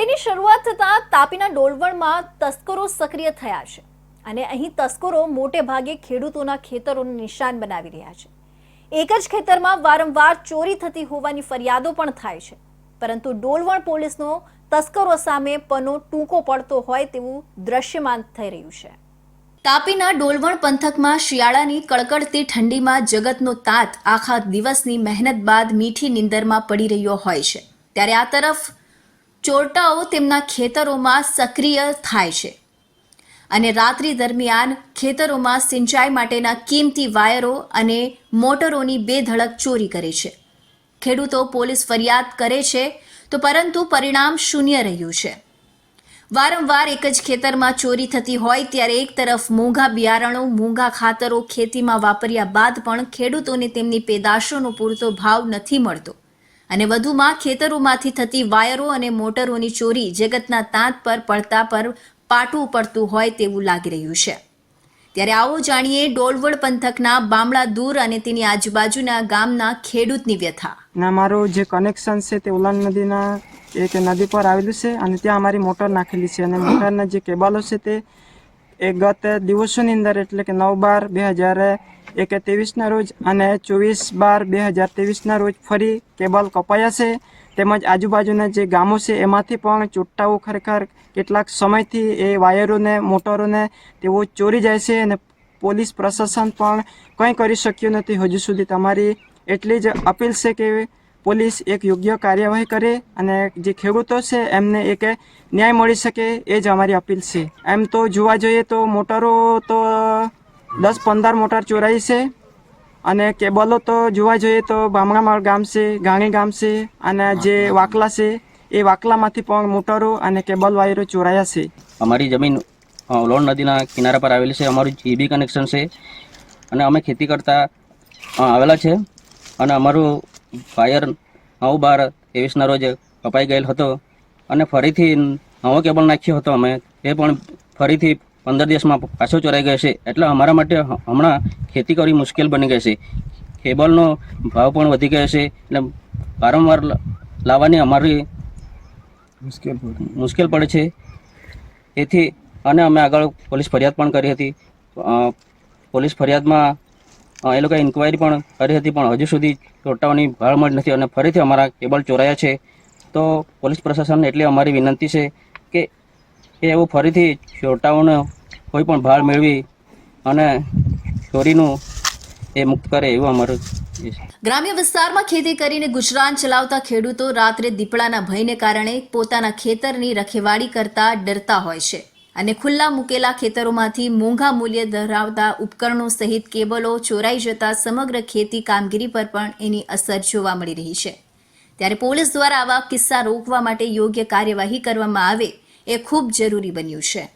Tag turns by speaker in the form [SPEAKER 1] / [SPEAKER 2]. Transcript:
[SPEAKER 1] મંડીની શરૂઆત થતાં તાપીના ડોલવણમાં તસ્કરો સક્રિય થયા છે અને અહીં તસ્કરો મોટે ભાગે ખેડૂતોના ખેતરોનું નિશાન બનાવી રહ્યા છે. એક જ ખેતરમાં વારંવાર ચોરી થતી હોવાની ફરિયાદો પણ થાય છે. પરંતુ ડોલવણ પોલીસનો તસ્કરો સામે પનો ટૂંકો પડતો હોય તેવું દ્રશ્યમાન થઈ રહ્યું છે. તાપીના ડોલવણ પંથકમાં શિયાળાની કડકડતી ઠંડીમાં જગતનો તાત આખા દિવસની મહેનત બાદ મીઠી નીંદરમાં પડી રહ્યો હોય છે. ત્યારે આ તરફ ચોરટાઓ તેમના ખેતરોમાં સક્રિય થાય છે. અને રાત્રિ દરમિયાન ખેતરોમાં સિંચાઈ માટેના કિંમતી વાયરો અને મોટરોની બેધડક ચોરી કરે છે. ખેડૂતો પોલીસ ફરિયાદ કરે છે, તો પરંતુ પરિણામ શૂન્ય રહ્યું છે. વારંવાર એક જ ખેતરમાં ચોરી થતી હોય ત્યારે એક તરફ મોંઘા બિયારણો મોંઘા ખાતરો ખેતીમાં વાપર્યા બાદ પણ ખેડૂતોને તેમની પેદાશોનો પૂરતો ભાવ નથી મળતો. અને વધુમાં ખેતરોમાંથી થતી વાયરો અને મોટરોની ચોરી જગતના તાંત પર, પડતા પર પાટું પડતું હોય તેવું લાગી રહ્યું છે. ત્યારે આવો જાણીએ ડોલવડ પંથકના બામણા દૂર અને તેની આજુબાજુના ગામના ખેડૂતની વ્યથા.
[SPEAKER 2] ના મારો જે કનેક્શન છે તે ઉલાન નદીના એક નદી પર આવેલું છે અને ત્યાં અમારી મોટર નાખેલી છે અને મોટરના જે કેબલો છે તે એ ગત દિવસોની અંદર એટલે કે નવ બાર બે હજાર એક ત્રેવીસના રોજ અને ચોવીસ બાર બે હજાર ત્રેવીસના રોજ ફરી કેબલ કપાયા છે. તેમજ આજુબાજુના જે ગામો છે, એમાંથી પણ ચોટ્ટાઓ ખરેખર કેટલાક સમયથી એ વાયરોને, મોટરોને તેઓ ચોરી જાય છે અને પોલીસ પ્રશાસન પણ કંઈ કરી શક્યું નથી. હજુ સુધી તમારી એટલી જ અપીલ છે કે પોલીસ એક યોગ્ય કાર્યવાહી કરે અને જે ખેડૂતો છે એમને એક ન્યાય મળી શકે એ જ અમારી અપીલ છે. એમ તો જોવા જોઈએ તો મોટરો તો દસ પંદર મોટર ચોરાઈ છે અને કેબલો તો જોવા જોઈએ તો બામણામાળ ગામ છે ગાણી ગામ છે અને જે વાકલા છે એ વાકલામાંથી પણ મોટરો અને કેબલ વાયરો ચોરાયા છે.
[SPEAKER 3] અમારી જમીન ઉલોણ નદીના કિનારા પર આવેલી છે. અમારું જીબી કનેક્શન છે અને અમે ખેતી કરતા આવેલા છે અને અમારું વાયર નવ બાર ત્રેવીસના રોજ કપાઈ ગયેલ હતો અને ફરીથી નવો કેબલ નાખ્યો હતો અમે. એ પણ ફરીથી પંદર દિવસમાં પાછો ચોરાઈ ગયો છે. એટલે અમારા માટે હમણાં ખેતી કરવી મુશ્કેલ બની ગઈ છે. કેબલનો ભાવ પણ વધી ગયો છે એટલે વારંવાર લાવવાની અમારી મુશ્કેલ પડે. છે. તેથી અને અમે આગળ પોલીસ ફરિયાદ પણ કરી હતી. પોલીસ ફરિયાદમાં એ લોકોએ ઇન્કવાયરી પણ કરી હતી, પણ હજુ સુધી ચોટાઓની ભાળ મળી નથી અને ફરીથી અમારા કેબલ ચોરાયા છે. તો પોલીસ પ્રશાસનને એટલે અમારી વિનંતી છે કે એ એવું ફરીથી ચોટાઓને કોઈ પણ ભાળ મેળવી અને ચોરીનું એ મુક્ત કરે એવું અમારું
[SPEAKER 1] ગ્રામ્ય વિસ્તારમાં ખેતી કરીને ગુજરાન ચલાવતા ખેડૂતો રાત્રે દીપડાના ભયને કારણે પોતાના ખેતરની રખેવાળી કરતા ડરતા હોય છે. અને ખુલ્લા મૂકેલા ખેતરોમાંથી મોંઘા મૂલ્ય ધરાવતા ઉપકરણો સહિત કેબલો ચોરાઈ જતા સમગ્ર ખેતી કામગીરી પર પણ એની અસર જોવા મળી રહી છે. ત્યારે પોલીસ દ્વારા આવા કિસ્સા રોકવા માટે યોગ્ય કાર્યવાહી કરવામાં આવે એ ખૂબ જરૂરી બન્યું છે.